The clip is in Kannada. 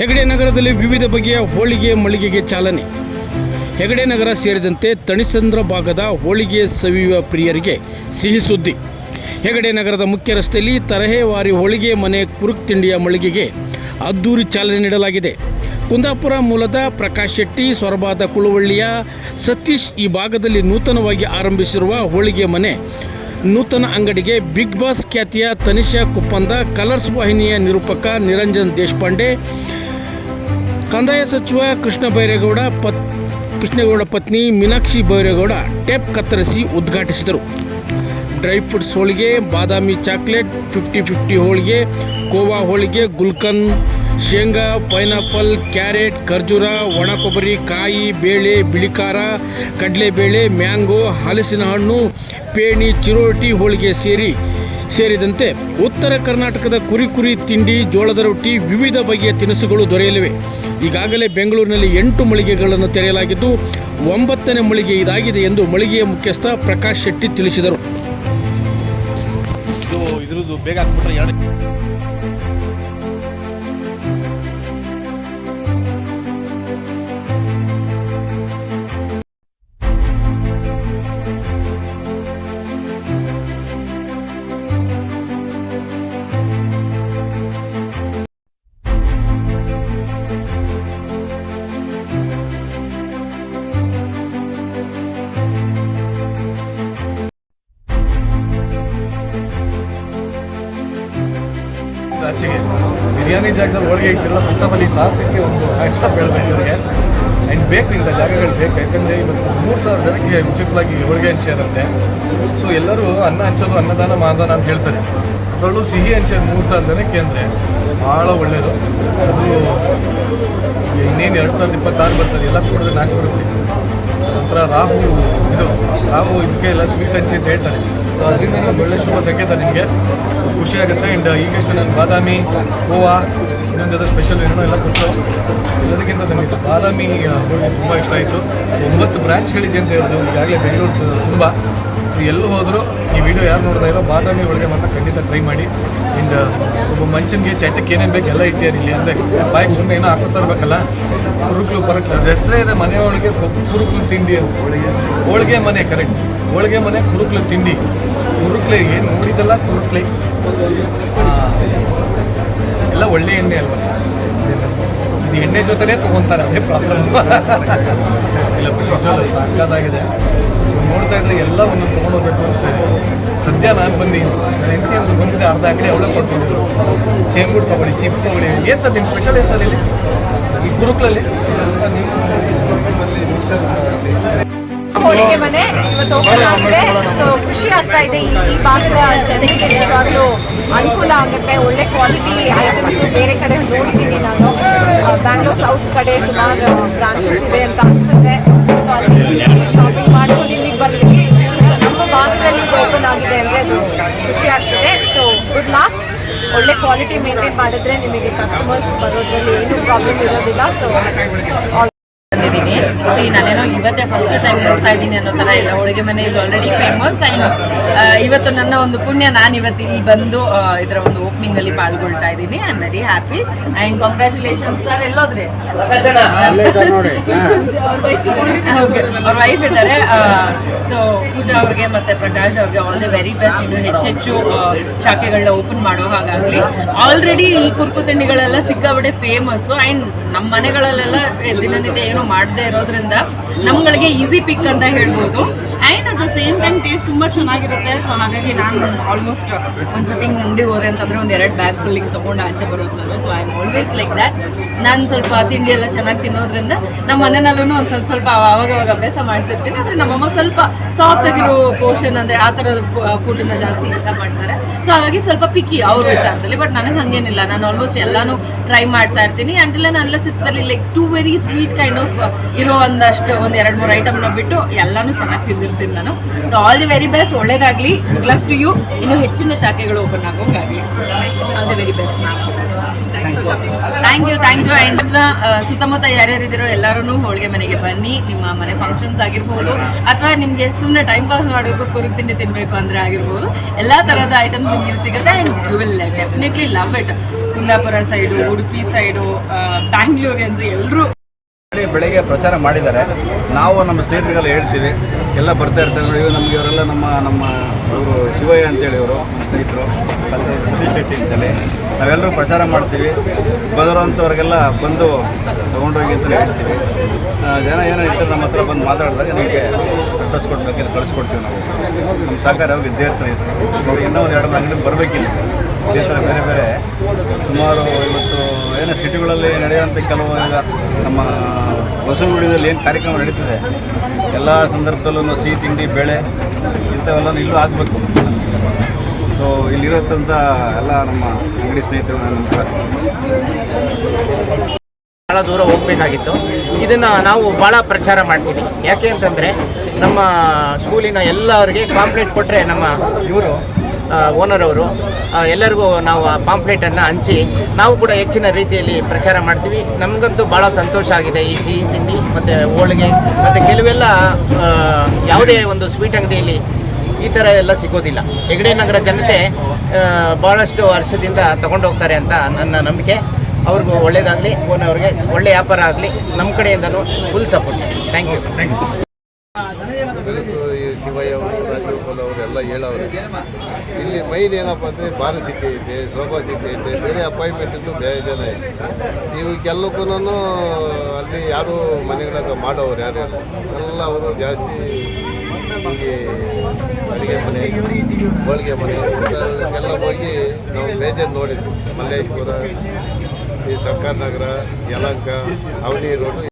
ಹೆಗಡೆ ನಗರದಲ್ಲಿ ವಿವಿಧ ಬಗೆಯ ಹೋಳಿಗೆ ಮಳಿಗೆಗೆ ಚಾಲನೆ. ಹೆಗಡೆ ನಗರ ಸೇರಿದಂತೆ ತಣಿಸಂದ್ರ ಭಾಗದ ಹೋಳಿಗೆ ಸವಿಯುವ ಪ್ರಿಯರಿಗೆ ಸಿಹಿ ಸುದ್ದಿ. ಹೆಗಡೆ ನಗರದ ಮುಖ್ಯ ರಸ್ತೆಯಲ್ಲಿ ತರಹೇವಾರಿ ಹೋಳಿಗೆ ಮನೆ ಕುರುಕ್ ತಿಂಡಿಯ ಮಳಿಗೆಗೆ ಅದ್ದೂರಿ ಚಾಲನೆ ನೀಡಲಾಗಿದೆ. ಕುಂದಾಪುರ ಮೂಲದ ಪ್ರಕಾಶ್ ಶೆಟ್ಟಿ, ಸೊರಬಾದ ಕುಳುವಳ್ಳಿಯ ಸತೀಶ್ ಈ ಭಾಗದಲ್ಲಿ ನೂತನವಾಗಿ ಆರಂಭಿಸಿರುವ ಹೋಳಿಗೆ ಮನೆ. ನೂತನ ಅಂಗಡಿಗೆ ಬಿಗ್ ಬಾಸ್ ಖ್ಯಾತಿಯ ತನಿಷಾ ಕುಪ್ಪಂದ, ಕಲರ್ಸ್ ವಾಹಿನಿಯ ನಿರೂಪಕ ನಿರಂಜನ್ ದೇಶಪಾಂಡೆ ಕಂದಾಯ ಸಚಿವ ಕೃಷ್ಣ ಬೈರೇಗೌಡ, ಪತ್ ಕೃಷ್ಣೇಗೌಡ ಪತ್ನಿ ಮೀನಾಕ್ಷಿ ಬೈರೇಗೌಡ ಟೇಪ್ ಕತ್ತರಿಸಿ ಉದ್ಘಾಟಿಸಿದರು. ಡ್ರೈ ಫ್ರೂಟ್ಸ್ ಹೋಳಿಗೆ, ಬಾದಾಮಿ ಚಾಕ್ಲೇಟ್, ಫಿಫ್ಟಿ ಫಿಫ್ಟಿ ಹೋಳಿಗೆ, ಕೋವಾ ಹೋಳಿಗೆ, ಗುಲ್ಕನ್, ಶೇಂಗಾ, ಪೈನಾಪಲ್, ಕ್ಯಾರೆಟ್, ಖರ್ಜೂರ, ಒಣ ಕೊಬ್ಬರಿ, ಕಾಯಿ, ಬೇಳೆ, ಬಿಳಿಕಾರ, ಕಡಲೆಬೇಳೆ, ಮ್ಯಾಂಗೋ, ಹಲಸಿನ ಹಣ್ಣು, ಪೇಣಿ, ಚಿರೋಟಿ ಹೋಳಿಗೆ ಸೇರಿ ಸೇರಿದಂತೆ ಉತ್ತರ ಕರ್ನಾಟಕದ ಕುರಿ ಕುರಿ ತಿಂಡಿ, ಜೋಳದ ರೊಟ್ಟಿ ವಿವಿಧ ಬಗೆಯ ತಿನಿಸುಗಳು ದೊರೆಯಲಿವೆ. ಈಗಾಗಲೇ ಬೆಂಗಳೂರಿನಲ್ಲಿ ಎಂಟು ಮಳಿಗೆಗಳನ್ನು ತೆರೆಯಲಾಗಿದ್ದು, ಒಂಬತ್ತನೇ ಮಳಿಗೆ ಇದಾಗಿದೆ ಎಂದು ಮಳಿಗೆಯ ಮುಖ್ಯಸ್ಥ ಪ್ರಕಾಶ್ ಶೆಟ್ಟಿ ತಿಳಿಸಿದರು. ಆಚೆಗೆ ಬಿರಿಯಾನಿ ಜಾಗದಲ್ಲಿ ಹೋಳಿಗೆ ಇಟ್ಟಿರಲ್ಲ ಫಸ್ಟ್ ಸಾಹಸಕ್ಕೆ ಒಂದು ಹ್ಯಾಂಡ್ಸ್ ಹೇಳ್ಬೇಕು ಇವರಿಗೆ. ಆ್ಯಂಡ್ ಬೇಕು ಇಂಥ ಜಾಗಗಳು ಬೇಕು, ಯಾಕಂದರೆ ಇವತ್ತು ಮೂರು ಸಾವಿರ ಜನಕ್ಕೆ ಉಚಿತವಾಗಿ ಹೋಳಿಗೆ ಹಂಚಿರುತ್ತೆ ಸೊ ಎಲ್ಲರೂ ಅನ್ನ ಹಂಚೋದು, ಅನ್ನದಾನ ಮಾದಾನ ಅಂತ ಹೇಳ್ತಾರೆ. ಅದರಲ್ಲೂ ಸಿಹಿ ಹಂಚೋದು ಮೂರು ಸಾವಿರ ಜನಕ್ಕೆ ಅಂದರೆ ಭಾಳ ಒಳ್ಳೆಯದು ಅದು ಇನ್ನೇನು ಎರಡು ಸಾವಿರದ ಇಪ್ಪತ್ತಾರು ಬರ್ತದೆ, ಎಲ್ಲ ಕೂಡ ನಾಲ್ಕು ಬರುತ್ತೆ. ನಂತರ ರಾಹು ಇದು ರಾಹು ಇದಕ್ಕೆ ಎಲ್ಲ ಸ್ವೀಟ್ ಹಂಚಿ ಅಂತ ಹೇಳ್ತಾರೆ. ಅದರಿಂದ ಒಳ್ಳೆ ಶುಭ ಸಂಕೇತ ನಿಮಗೆ. ಖುಷಿ ಆಗುತ್ತೆ. ಆ್ಯಂಡ್ ಈಗ ನಾನು ಬಾದಾಮಿ, ಗೋವಾ, ಇನ್ನೊಂದು ಯಾವುದೋ ಸ್ಪೆಷಲ್ ಏನೋ ಎಲ್ಲ ಕೊಟ್ಟು ಎಲ್ಲದಕ್ಕಿಂತ ನನಗೆ ಬಾದಾಮಿ ಹೋಳಿಗೆ ತುಂಬ ಇಷ್ಟ ಆಯಿತು. ಒಂಬತ್ತು ಬ್ರ್ಯಾಂಚ್ಗಳಿದೆ ಅಂತ ಹೇಳಿದ್ರು ಈಗಾಗಲೇ ಬೆಂಗಳೂರು ತುಂಬ. ಎಲ್ಲೂ ಹೋದರೂ ಈ ವಿಡಿಯೋ ಯಾರು ನೋಡ್ತಾ ಇರೋ ಬಾದಾಮಿ ಹೋಳಿಗೆ ಮಾತ್ರ ಖಂಡಿತ ಟ್ರೈ ಮಾಡಿ. ಇಂದ ಒಬ್ಬ ಮನುಷ್ಯನಿಗೆ ಚಟಕ್ಕೆ ಏನೇನು ಬೇಕು ಎಲ್ಲ ಇಟ್ಟಿದ್ದಾರೆ ಇಲ್ಲಿ ಅಂದರೆ ಬಾಯ್ಗೆ ಸುಮ್ಮನೆ ಏನೋ ಹಾಕೋತಾ ತರಬೇಕಲ್ಲ ಕುರುಕ್ಲು ಪರಕ್ಲು. ಹೆಸರೇ ಇದೆ ಮನೆ ಒಳಗೆ ಕುರುಕ್ಲು ತಿಂಡಿ ಅಂತ. ಹೋಳಿಗೆ ಹೋಳಿಗೆ ಮನೆ ಕರೆಕ್ಟ್ ಹೋಳಿಗೆ ಮನೆ, ಕುರುಕ್ಲು ತಿಂಡಿ. ಕುರುಕ್ಲೆ, ಏನು ನೋಡಿದಲ್ಲ ಕುರುಕ್ಲೆ. ಎಲ್ಲ ಒಳ್ಳೆ ಎಣ್ಣೆ ಅಲ್ವಾ ಸರ್? ಇದು ಎಣ್ಣೆ ಜೊತೆನೇ ತೊಗೊತಾರೆ, ಅದೇ ಪ್ರಾಬ್ಲಮ್. ಇಲ್ಲ ಸಾಕಾಗಿದೆ ನೋಡ್ತಾ ಇದ್ರೆ ಎಲ್ಲ ಒಂದು ತೊಗೊಂಡೋಗ್ಬೇಕು ಅನ್ಸ್ತಾ ಸದ್ಯ ನಾನು ಬಂದೀನಿ ನನ್ನ ಹೆಂಡತಿ ಅಂದ್ರೆ ಬಂದಿದ್ದೆ ಅರ್ಧ ಅಂಗಡಿ ಅವಳೇ ಕೊಟ್ಬಿಟ್ಟು ತೆಂಗುಡ್ ತೊಗೊಳ್ಳಿ ಚಿಪ್ ತೊಗೊಳ್ಳಿ. ಏನು ಸರ್ ನಿಮ್ಮ ಸ್ಪೆಷಲ್ ಏನು ಸರ್ ಇಲ್ಲಿ? ಈ ಗುರುಕ್ಲಲ್ಲಿ ಹೋಳಿಗೆ ಮನೆ ಇವತ್ತು ಓಪನ್ ಆಗಿದೆ ಸೊ ಖುಷಿ ಆಗ್ತಾ ಇದೆ. ಈ ಈ ಭಾಗದ ಜನರಿಗೆ ನಿಜವಾಗ್ಲೂ ಅನುಕೂಲ ಆಗುತ್ತೆ. ಒಳ್ಳೆ ಕ್ವಾಲಿಟಿ ಐಟಮ್ಸ್ ಬೇರೆ ಕಡೆ ನೋಡಿದ್ದೀನಿ ನಾನು. ಬ್ಯಾಂಗ್ಳೂರ್ ಸೌತ್ ಕಡೆ ಸುಮಾರು ಬ್ರಾಂಚಸ್ ಇದೆ ಅಂತ ಅನ್ಸುತ್ತೆ. ಸೊ ಅಲ್ಲಿ ಶಾಪಿಂಗ್ ಮಾಡ್ಕೊಂಡು ಒಳ್ಳೆ ಕ್ವಾಲಿಟಿ ಮೇಂಟೈನ್ ಮಾಡಿದ್ರೆ ನಿಮಗೆ ಕಸ್ಟಮರ್ಸ್ ಬರೋದ್ರಲ್ಲಿ ಏನು ಪ್ರಾಬ್ಲಮ್ ಇರೋದಿಲ್ಲ ಸೊ ಬಂದಿದ್ದೀನಿ. ಸಿ ನಾನೇನೋ ಇವತ್ತೇ ಫಸ್ಟ್ ಟೈಮ್ ನೋಡ್ತಾ ಇದ್ದೀನಿ ಅನ್ನೋ ಥರ ಇಲ್ಲ. ಹೋಳಿಗೆ ಮನೆ ಇಸ್ ಆಲ್ರೆಡಿ ಫೇಮಸ್ ಅಂಡ್ ಇವತ್ತು ನನ್ನ ಒಂದು ಪುಣ್ಯ ನಾನು ಇವತ್ತು ಇಲ್ಲಿ ಬಂದು ಇದರ ಒಂದು ಓಪನಿಂಗಲ್ಲಿ ಪಾಲ್ಗೊಳ್ತಾ ಇದ್ದೀನಿ I am very happy and congratulations sir ಎಲ್ಲೋದ್ರಿ ಅವ್ರ ವೈಫ್ ಇದ್ದಾರೆ. ಸೊ ಪೂಜಾ ಅವ್ರಿಗೆ ಮತ್ತೆ ಪ್ರಕಾಶ್ ಅವ್ರಿಗೆ ಆಲ್ ದಿ ವೆರಿ ಬೆಸ್ಟ್ ಇನ್ನು ಹೆಚ್ಚೆಚ್ಚು ಶಾಖೆಗಳನ್ನ ಓಪನ್ ಮಾಡೋ ಹಾಗಾಗ್ಲಿ. ಆಲ್ರೆಡಿ ಈ ಕುರ್ಕು ತಿಂಡಿಗಳೆಲ್ಲ ಸಿಕ್ಕಾಬಿಡೆ ಫೇಮಸ್ಸು ಆ್ಯಂಡ್ ನಮ್ಮ ಮನೆಗಳಲ್ಲೆಲ್ಲ ದಿನನಿತ್ಯ ಏನು ಮಾಡದೇ ಇರೋದ್ರಿಂದ ನಮ್ಗಳಿಗೆ ಈಸಿ ಪಿಕ್ ಅಂತ ಹೇಳ್ಬೋದು. And at the same time taste ತುಂಬ ಚೆನ್ನಾಗಿರುತ್ತೆ. ಸೊ ಹಾಗಾಗಿ ನಾನು ಆಲ್ಮೋಸ್ಟ್ ಒಂದು ಸತಿ ಅಂಗಡಿ ಹೋದೆ ಅಂತಂದ್ರೆ ಒಂದು ಎರಡು ಬ್ಯಾಗ್ ಫುಲ್ಲಿಂಗ್ ತೊಗೊಂಡು ಆಚೆ ನಾನು so I am always like that ನಾನು ಸ್ವಲ್ಪ ತಿಂಡಿ ಎಲ್ಲ ಚೆನ್ನಾಗಿ ತಿನ್ನೋದ್ರಿಂದ ನಮ್ಮ ಮನೆಯಲ್ಲೂ ಒಂದು ಸ್ವಲ್ಪ ಸ್ವಲ್ಪ ಅವಾಗ ಅವಾಗ ಅಭ್ಯಾಸ ಮಾಡಿಸಿರ್ತೀನಿ. ಆದರೆ ನಮ್ಮಮ್ಮ ಸ್ವಲ್ಪ ಸಾಫ್ಟ್ ಆಗಿರೋ ಪೋರ್ಷನ್ ಅಂದರೆ ಆ ಥರದ ಫುಡ್ಡನ್ನ ಜಾಸ್ತಿ ಇಷ್ಟ ಮಾಡ್ತಾರೆ. ಸೊ ಹಾಗಾಗಿ ಸ್ವಲ್ಪ ಪಿಕ್ಕಿ ಅವ್ರ ವಿಚಾರದಲ್ಲಿ. ಬಟ್ ನನಗೆ ಹಾಗೇನಿಲ್ಲ. ನಾನು ಆಲ್ಮೋಸ್ಟ್ ಎಲ್ಲಾನು ಟ್ರೈ ಮಾಡ್ತಾ ಇರ್ತೀನಿ. ಅಂಟಿಲ್ಲ ನನ್ನ ಸಿಕ್ಸ್ದಲ್ಲಿ like too very sweet kind of ಇರೋ ಒಂದಷ್ಟು, ಒಂದು ಎರಡು ಮೂರು ಐಟಮ್ನ ಬಿಟ್ಟು ಎಲ್ಲಾನು ಚೆನ್ನಾಗಿ ತಿಂದಿರ್ತೀನಿ. ಇರ್ತೀನಿ ನಾನು. So all the very best ಒಳ್ಳೇದಾಗ್ಲಿ. ಕ್ಲಬ್ ಟು ಯು ಇನ್ನು ಹೆಚ್ಚಿನ ಶಾಖೆಗಳು open ಆಗೋಂಗಾಗಲಿ all the very best ma'am thank you thank you and ಸುತ್ತಮುತ್ತ ಯಾರ್ಯಾರಿದ್ದೀರೋ ಎಲ್ಲರೂ ಹೋಳಿಗೆ ಮನೆಗೆ ಬನ್ನಿ. ನಿಮ್ಮ ಮನೆ ಫಂಕ್ಷನ್ಸ್ ಆಗಿರ್ಬೋದು. ಅಥವಾ ನಿಮಗೆ ಸುಮ್ಮನೆ ಟೈಮ್ ಪಾಸ್ ಮಾಡಬೇಕು ಕುರುಕು ತಿಂಡಿ ತಿನ್ನಬೇಕು ಅಂದರೆ ಆಗಿರ್ಬೋದು. ಎಲ್ಲ ಥರದ ಐಟಮ್ಸ್ ನಿಮ್ಗೆ ಇಲ್ಲಿ ಸಿಗುತ್ತೆ. And you will definitely love it Kundapura side Udupi side Bangaloreans ಎಲ್ಲರೂ ಬೆಳಗ್ಗೆ ಪ್ರಚಾರ ಮಾಡಿದ್ದಾರೆ. ನಾವು ನಮ್ಮ ಸ್ನೇಹಿತರಿಗೆಲ್ಲ ಹೇಳ್ತೀವಿ. ಎಲ್ಲ ಬರ್ತಾ ಇರ್ತಾರೆ ನೋಡಿ ನಮಗೆ ಇವರೆಲ್ಲ ನಮ್ಮ ನಮ್ಮ ಇವರು ಶಿವಯ್ಯ ಅಂತೇಳಿ ಇವರು, ನಮ್ಮ ಸ್ನೇಹಿತರು, ಮತ್ತು ಸತೀಶ್ ಶೆಟ್ಟಿ ಅಂತೇಳಿ. ನಾವೆಲ್ಲರೂ ಪ್ರಚಾರ ಮಾಡ್ತೀವಿ. ಬರೋವಂಥವ್ರಿಗೆಲ್ಲ ಬಂದು ತೊಗೊಂಡೋಗಿ ಅಂತ ಹೇಳ್ತೀವಿ. ಜನ ಏನೋ ಇರ್ತಾರೆ ನಮ್ಮ ಹತ್ರ ಬಂದು ಮಾತಾಡಿದಾಗ ನಿಮಗೆ ಅಡ್ರೆಸ್ ಕೊಡ್ಬೇಕಾದ್ರೆ ಕಳಿಸ್ಕೊಡ್ತೀವಿ ನಾವು. ನಮ್ಮ ಸಹಕಾರ ಇದ್ದೇ ಇರ್ತದೆ. ಇನ್ನೂ ಒಂದು ಎರಡು ಮೂರು ಬರಬೇಕಿಲ್ಲ. ಇದೇ ಥರ ಬೇರೆ ಬೇರೆ ಸುಮಾರು ಇವತ್ತು ಏನು ಸಿಟಿಗಳಲ್ಲಿ ನಡೆಯುವಂಥ ಕೆಲವು ಈಗ ನಮ್ಮ ಬಸವನಗುಡಿಯಲ್ಲಿ ಏನು ಕಾರ್ಯಕ್ರಮ ನಡೀತದೆ? ಎಲ್ಲ ಸಂದರ್ಭದಲ್ಲೂ ಸಿಹಿ ತಿಂಡಿ, ಬೇಳೆ ಇಂಥವೆಲ್ಲ ಇಲ್ಲೂ ಆಗಬೇಕು. ಸೊ ಇಲ್ಲಿರತ್ತಂಥ ಎಲ್ಲ ನಮ್ಮ ಅಂಗಡಿ ಸ್ನೇಹಿತರು ನಮಸ್ಕಾರ ಭಾಳ ದೂರ ಹೋಗಬೇಕಾಗಿತ್ತು. ಇದನ್ನು ನಾವು ಭಾಳ ಪ್ರಚಾರ ಮಾಡ್ತೀವಿ. ಯಾಕೆ ಅಂತಂದರೆ ನಮ್ಮ ಸ್ಕೂಲಿನ ಎಲ್ಲರಿಗೆ ಕಾಂಪ್ಲೇಂಟ್ ಕೊಟ್ಟರೆ ನಮ್ಮ ಇವರು ಓನರ್ ಅವರು ಎಲ್ಲರಿಗೂ ನಾವು ಆ ಪಾಂಪ್ಲೆಟನ್ನು ಹಂಚಿ, ನಾವು ಕೂಡ ಹೆಚ್ಚಿನ ರೀತಿಯಲ್ಲಿ ಪ್ರಚಾರ ಮಾಡ್ತೀವಿ. ನಮಗಂತೂ ಭಾಳ ಸಂತೋಷ ಆಗಿದೆ ಈ ಸಿಹಿ ತಿಂಡಿ ಮತ್ತು ಹೋಳಿಗೆ, ಮತ್ತು ಕೆಲವೆಲ್ಲ ಯಾವುದೇ ಒಂದು ಸ್ವೀಟ್ ಅಂಗಡಿಯಲ್ಲಿ ಈ ಥರ ಎಲ್ಲ ಸಿಗೋದಿಲ್ಲ. ಹೆಗಡೆ ನಗರ ಜನತೆ ಭಾಳಷ್ಟು ವರ್ಷದಿಂದ ತಗೊಂಡೋಗ್ತಾರೆ ಅಂತ ನನ್ನ ನಂಬಿಕೆ. ಅವ್ರಿಗೂ ಒಳ್ಳೇದಾಗಲಿ ಓನವ್ರಿಗೆ ಒಳ್ಳೆ ವ್ಯಾಪಾರ ಆಗಲಿ ನಮ್ಮ ಕಡೆಯಿಂದಲೂ full support thank you thank ಈ ಶಿವಯ್ಯ ಅವರು ರಾಜಗೋಪಾಲ್ ಅವರು ಎಲ್ಲ ಹೇಳೋರು ಇಲ್ಲಿ ಮೈನ್ ಏನಪ್ಪ ಅಂದರೆ ಬಾರ ಸಿಟಿ ಐತೆ ಸೋಫಾ ಸಿಟಿ ಐತೆ ಬೇರೆ ಅಪಾಯಿಂಟ್ಮೆಂಟ್ಗಳು ಜನ ಇದೆ ಇವಕ್ಕೆಲ್ಲಕ್ಕೂ ಅಲ್ಲಿ ಯಾರು ಮನೆಗಳಾಗ ಮಾಡೋರು ಯಾರು ಎಲ್ಲ ಅವರು ಜಾಸ್ತಿ ಹೀಗೆ ಅಡುಗೆ ಮನೆ, ಹೋಳಿಗೆ ಮನೆ, ಎಲ್ಲ ಹೋಗಿ ನಾವು ಬೇಜಾರು ನೋಡಿದ್ವಿ. ಮಲ್ಲೇಶ್ವರ ಈ ಸರ್ಕಾರ ನಗರ, ಯಲಂಕ ಅವನಿ ರೋಡು